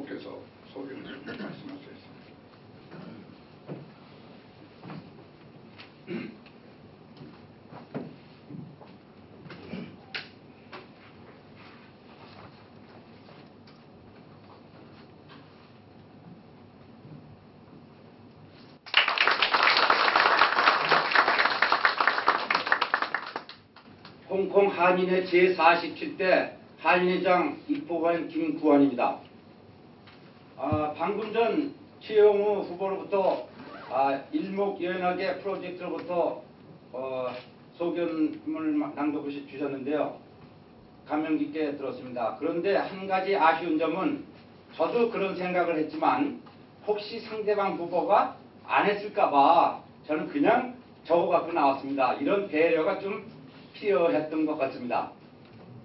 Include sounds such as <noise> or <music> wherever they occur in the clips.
후보께서 소견을 말씀하시겠습니다. 홍콩 한인회 제47대 한인회장 입법한 김구환입니다. 아, 방금 전 최영우 후보로부터 아, 일목요연하게 프로젝트로부터 어, 소견을 낭독해 주셨는데요. 감명 깊게 들었습니다. 그런데 한 가지 아쉬운 점은 저도 그런 생각을 했지만 혹시 상대방 후보가 안 했을까봐 저는 그냥 적어 갖고 나왔습니다. 이런 배려가 좀 필요했던 것 같습니다.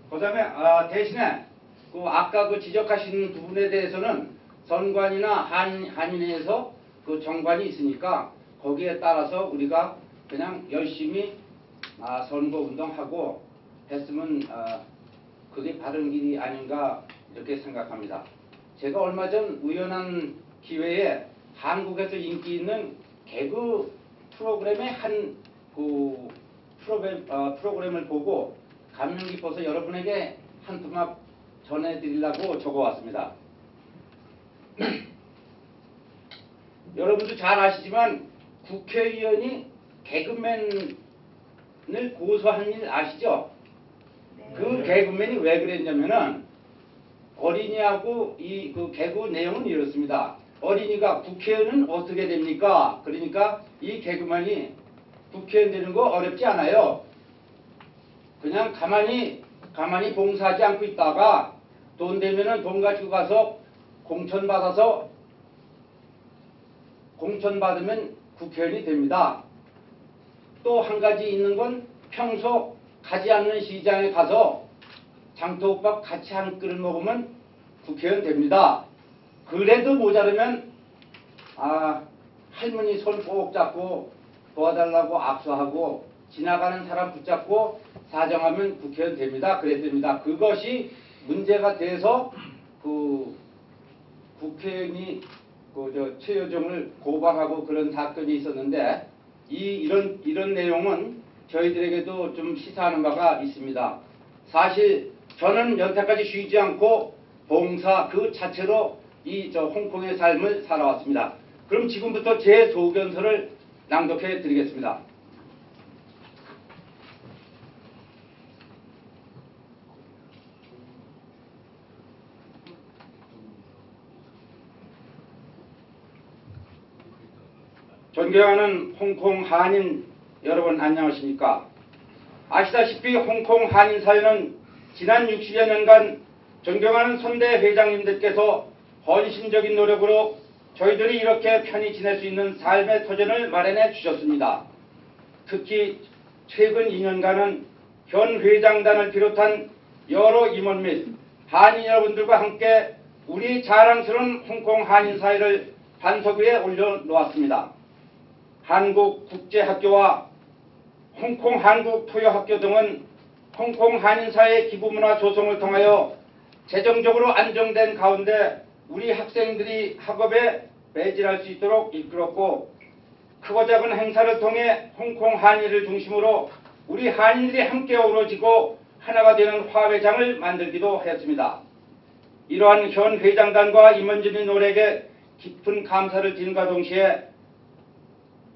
그 다음에 아, 대신에 그 아까 그 지적하신 부분에 대해서는 선관이나 한 한인회에서 그 정관이 있으니까 거기에 따라서 우리가 그냥 열심히 아, 선거 운동하고 했으면 아, 그게 바른 길이 아닌가 이렇게 생각합니다. 제가 얼마 전 우연한 기회에 한국에서 인기 있는 개그 프로그램의 한 그 프로그램, 어, 프로그램을 보고 감명 깊어서 여러분에게 한 토막 전해드리려고 적어왔습니다. <clears throat> 여러분도 잘 아시지만 국회의원이 개그맨을 고소한 일 아시죠? 그 개그맨이 왜 그랬냐면은 어린이하고 이 그 개그 내용은 이렇습니다. 어린이가 국회의원은 어떻게 됩니까? 그러니까 이 개그맨이 국회의원 되는 거 어렵지 않아요. 그냥 가만히 가만히 봉사하지 않고 있다가 돈 되면은 돈 가지고 가서 공천 받아서 공천 받으면 국회의원이 됩니다. 또 한 가지 있는 건 평소 가지 않는 시장에 가서 장터국밥 같이 한 그릇 먹으면 국회의원 됩니다. 그래도 모자르면 아 할머니 손 꼭 잡고 도와달라고 악수하고 지나가는 사람 붙잡고 사정하면 국회의원 됩니다. 그랬답니다. 그것이 문제가 돼서 그 국회의원이 그저 최여정을 고발하고 그런 사건이 있었는데 이 이런 이런 내용은 저희들에게도 좀 시사하는 바가 있습니다. 사실 저는 연태까지 쉬지 않고 봉사 그 자체로 이 저 홍콩의 삶을 살아왔습니다. 그럼 지금부터 제 소견서를 낭독해 드리겠습니다. 존경하는 홍콩 한인 여러분 안녕하십니까? 아시다시피 홍콩 한인 사회는 지난 60여 년간 존경하는 선대 회장님들께서 헌신적인 노력으로 저희들이 이렇게 편히 지낼 수 있는 삶의 터전을 마련해 주셨습니다. 특히 최근 2년간은 현 회장단을 비롯한 여러 임원 및 한인 여러분들과 함께 우리 자랑스러운 홍콩 한인 사회를 반석 위에 올려놓았습니다. 한국국제학교와 홍콩 한국토요학교 등은 홍콩 한인사회 기부문화 조성을 통하여 재정적으로 안정된 가운데 우리 학생들이 학업에 매진할 수 있도록 이끌었고 크고 작은 행사를 통해 홍콩 한인을 중심으로 우리 한인들이 함께 어우러지고 하나가 되는 화회장을 만들기도 했습니다. 이러한 현 회장단과 임원진의 노력에 깊은 감사를 드린과 동시에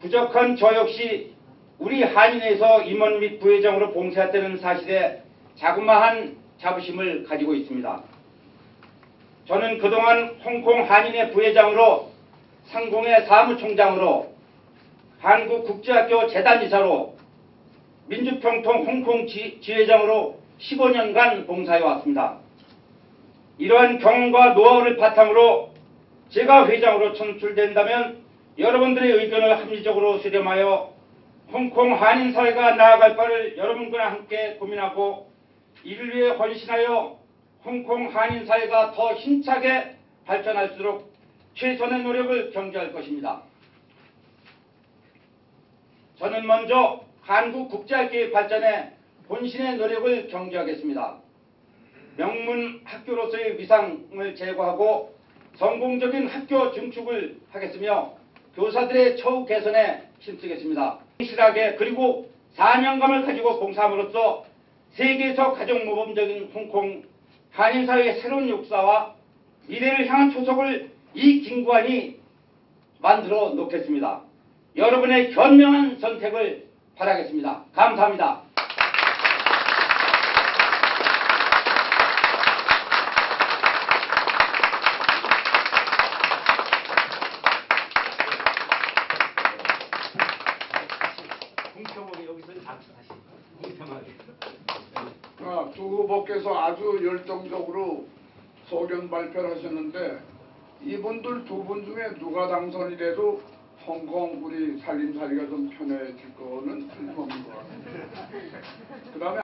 부족한 저 역시 우리 한인에서 임원 및 부회장으로 봉사했다는 사실에 자그마한 자부심을 가지고 있습니다. 저는 그동안 홍콩 한인회 부회장으로 상공회 사무총장으로 한국국제학교 재단이사로 민주평통 홍콩 지, 지회장으로 15년간 봉사해 왔습니다. 이러한 경험과 노하우를 바탕으로 제가 회장으로 선출된다면 여러분들의 의견을 합리적으로 수렴하여 홍콩 한인 사회가 나아갈 바를 여러분과 함께 고민하고 이를 위해 헌신하여 홍콩 한인 사회가 더 힘차게 발전할수록 최선의 노력을 경주할 것입니다. 저는 먼저 한국 국제학교의 발전에 본신의 노력을 경주하겠습니다. 명문 학교로서의 위상을 제고하고 성공적인 학교 증축을 하겠으며 교사들의 처우 개선에 힘쓰겠습니다. 실하게 그리고 사명감을 가지고 봉사함으로써 세계에서 가장 모범적인 홍콩 한인사회의 새로운 역사와 미래를 향한 초석을 이 김구환이 만들어 놓겠습니다. 여러분의 현명한 선택을 바라겠습니다. 감사합니다. 공평하게 여기서 악수하시. 공평하게. 아, 두 후보께서 아주 열정적으로 소견 발표를 하셨는데 이분들 두 분 중에 누가 당선이 돼도 홍콩 우리 살림살이가 좀 편해질 거는 틀림없는 것 같아요.